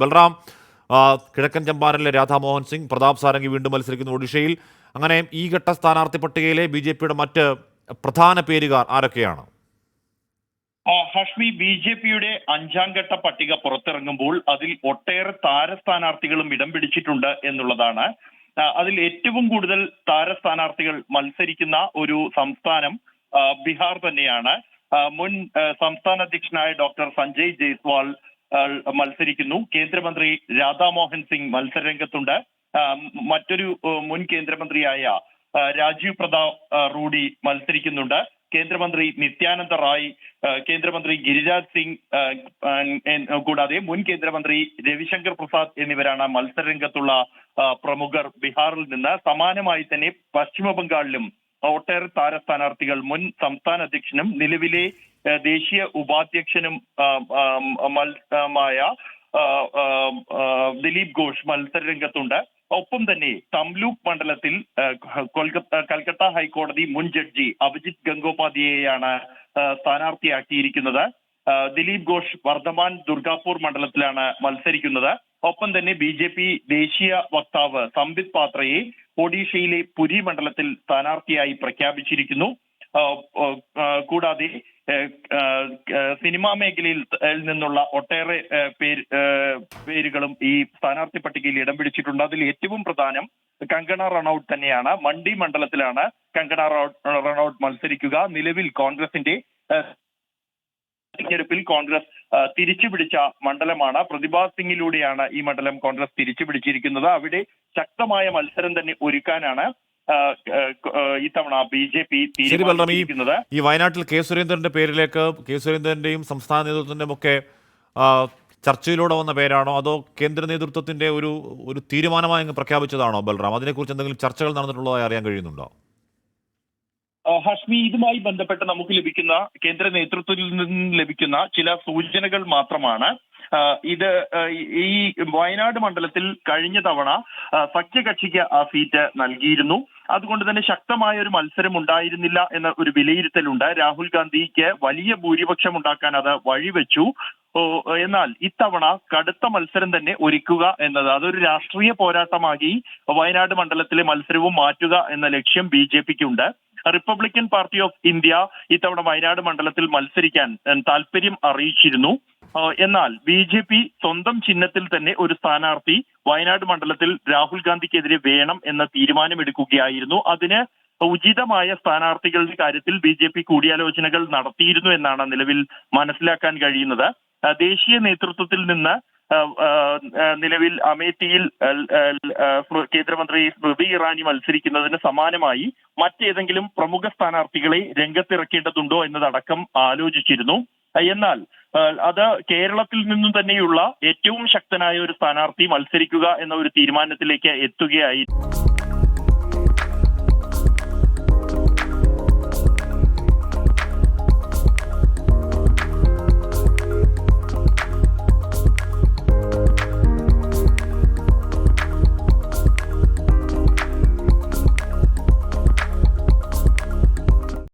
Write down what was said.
ബൽറാം കിഴക്കൻ ചമ്പാരനിലെ രാധാമോഹൻ സിംഗ് പ്രതാപ് സാരംഗി വീണ്ടും മത്സരിക്കുന്നു ഒഡീഷയിൽ. അങ്ങനെ ഈ ഘട്ട സ്ഥാനാർത്ഥി പട്ടികയിലെ ബി ജെ പിയുടെ മറ്റ് പ്രധാന പേരുകാർ ആരൊക്കെയാണ്? ഹഷ്മി ബി ജെ പിയുടെ അഞ്ചാം ഘട്ട പട്ടിക പുറത്തിറങ്ങുമ്പോൾ അതിൽ ഒട്ടേറെ താര സ്ഥാനാർത്ഥികളും ഇടം പിടിച്ചിട്ടുണ്ട് എന്നുള്ളതാണ്. അതിൽ ഏറ്റവും കൂടുതൽ താര സ്ഥാനാർത്ഥികൾ മത്സരിക്കുന്ന ഒരു സംസ്ഥാനം ബീഹാർ തന്നെയാണ്. മുൻ സംസ്ഥാന അധ്യക്ഷനായ ഡോക്ടർ സഞ്ജയ് ജയ്സ്വാൾ മത്സരിക്കുന്നു. കേന്ദ്രമന്ത്രി രാധാമോഹൻ സിംഗ് മത്സരരംഗത്തുണ്ട്. മറ്റൊരു മുൻ കേന്ദ്രമന്ത്രിയായ രാജീവ് പ്രതാപ് റൂഡി മത്സരിക്കുന്നുണ്ട്. കേന്ദ്രമന്ത്രി നിത്യാനന്ദ റായ് കേന്ദ്രമന്ത്രി ഗിരിരാജ് സിംഗ് കൂടാതെ മുൻ കേന്ദ്രമന്ത്രി രവിശങ്കർ പ്രസാദ് എന്നിവരാണ് മത്സരരംഗത്തുള്ള പ്രമുഖർ ബീഹാറിൽ നിന്ന്. സമാനമായി തന്നെ പശ്ചിമ ബംഗാളിലും ഒട്ടേറെ താര സ്ഥാനാർത്ഥികൾ മുൻ സംസ്ഥാന അധ്യക്ഷനും നിലവിലെ ദേശീയ ഉപാധ്യക്ഷനും മായ ദിലീപ് ഘോഷ് മത്സരരംഗത്തുണ്ട്. ഒപ്പം തന്നെ തംലൂക്ക് മണ്ഡലത്തിൽ കൊൽക്കത്ത കൽക്കത്ത ഹൈക്കോടതി മുൻ ജഡ്ജി അഭിജിത് ഗംഗോപാധ്യായയാണ് സ്ഥാനാർത്ഥിയാക്കിയിരിക്കുന്നത്. ദിലീപ് ഘോഷ് വർദ്ധമാൻ ദുർഗാപൂർ മണ്ഡലത്തിലാണ് മത്സരിക്കുന്നത്. ഒപ്പം തന്നെ ബി ജെ പി ദേശീയ വക്താവ് സംബിത് പാത്രയെ ഒഡീഷയിലെ പുരി മണ്ഡലത്തിൽ സ്ഥാനാർത്ഥിയായി പ്രഖ്യാപിച്ചിരിക്കുന്നു. കൂടാതെ സിനിമാ മേഖലയിൽ നിന്നുള്ള ഒട്ടേറെ പേര് പേരുകളും ഈ സ്ഥാനാർത്ഥി പട്ടികയിൽ ഇടം പിടിച്ചിട്ടുണ്ട്. അതിൽ ഏറ്റവും പ്രധാനം കങ്കണ റണൌട്ട് തന്നെയാണ്. മണ്ഡി മണ്ഡലത്തിലാണ് കങ്കണ റണൌ- റണൌട്ട് മത്സരിക്കുക. നിലവിൽ കോൺഗ്രസിന്റെ തെരഞ്ഞെടുപ്പിൽ കോൺഗ്രസ് തിരിച്ചുപിടിച്ച മണ്ഡലമാണ്. പ്രതിഭാ സിംഗിലൂടെയാണ് ഈ മണ്ഡലം കോൺഗ്രസ് തിരിച്ചുപിടിച്ചിരിക്കുന്നത്. അവിടെ ശക്തമായ മത്സരം തന്നെ ഒരുക്കാനാണ് ഇത്തവണ ബി ജെ പി തീരുമാനിച്ചിരിക്കുന്നത്. ഈ വയനാട്ടിൽ കെ സുരേന്ദ്രന്റെ പേരിലേക്ക് കെ സുരേന്ദ്രന്റെയും സംസ്ഥാന നേതൃത്വത്തിന്റെയും ഒക്കെ ചർച്ചയിലൂടെ വന്ന പേരാണോ? അതോ കേന്ദ്ര നേതൃത്വത്തിന്റെ ഒരു ഒരു തീരുമാനമായി അങ്ങ് പ്രഖ്യാപിച്ചതാണോ ബൽറാം? അതിനെക്കുറിച്ച് എന്തെങ്കിലും ചർച്ചകൾ നടന്നിട്ടുള്ളതായി അറിയാൻ കഴിയുന്നുണ്ടോ? ഹഷ്മി ബന്ധപ്പെട്ട് നമുക്ക് ലഭിക്കുന്ന കേന്ദ്ര നേതൃത്വത്തിൽ നിന്ന് ലഭിക്കുന്ന ചില സൂചനകൾ മാത്രമാണ്. ഇത് ഈ വയനാട് മണ്ഡലത്തിൽ കഴിഞ്ഞ തവണ സഖ്യകക്ഷിക്ക് ആ സീറ്റ് നൽകിയിരുന്നു. അതുകൊണ്ട് തന്നെ ശക്തമായ ഒരു മത്സരം ഉണ്ടായിരുന്നില്ല എന്ന ഒരു വിലയിരുത്തലുണ്ട്. രാഹുൽ ഗാന്ധിക്ക് വലിയ ഭൂരിപക്ഷം ഉണ്ടാക്കാൻ അത് വഴിവെച്ചു. എന്നാൽ ഇത്തവണ കടുത്ത മത്സരം തന്നെ ഒരുക്കുക എന്നത് അതൊരു രാഷ്ട്രീയ പോരാട്ടമാക്കി വയനാട് മണ്ഡലത്തിലെ മത്സരവും മാറ്റുക എന്ന ലക്ഷ്യം B J Republican party of India ഇത്തവണ വയനാട് മണ്ഡലത്തിൽ മത്സരിക്കാൻ താല്പര്യം അറിയിച്ചിരുന്നു. എന്നാൽ ബി ജെ പി സ്വന്തം ചിഹ്നത്തിൽ തന്നെ ഒരു സ്ഥാനാർത്ഥി വയനാട് മണ്ഡലത്തിൽ രാഹുൽ ഗാന്ധിക്കെതിരെ വേണം എന്ന തീരുമാനമെടുക്കുകയായിരുന്നു. അതിന് ഉചിതമായ സ്ഥാനാർത്ഥികളുടെ കാര്യത്തിൽ ബി ജെ പി കൂടിയാലോചനകൾ നടത്തിയിരുന്നു എന്നാണ് നിലവിൽ മനസ്സിലാക്കാൻ കഴിയുന്നത്. ദേശീയ നേതൃത്വത്തിൽ നിന്ന് നിലവിൽ അമേഠിയിൽ കേന്ദ്രമന്ത്രി സ്മൃതി ഇറാനി മത്സരിക്കുന്നതിന് സമാനമായി മറ്റേതെങ്കിലും പ്രമുഖ സ്ഥാനാർത്ഥികളെ രംഗത്തിറക്കേണ്ടതുണ്ടോ എന്നതടക്കം ആലോചിച്ചിരുന്നു. എന്നാൽ അത് കേരളത്തിൽ നിന്നും തന്നെയുള്ള ഏറ്റവും ശക്തനായ ഒരു സ്ഥാനാർത്ഥി മത്സരിക്കുക എന്ന ഒരു തീരുമാനത്തിലേക്ക് എത്തുകയായി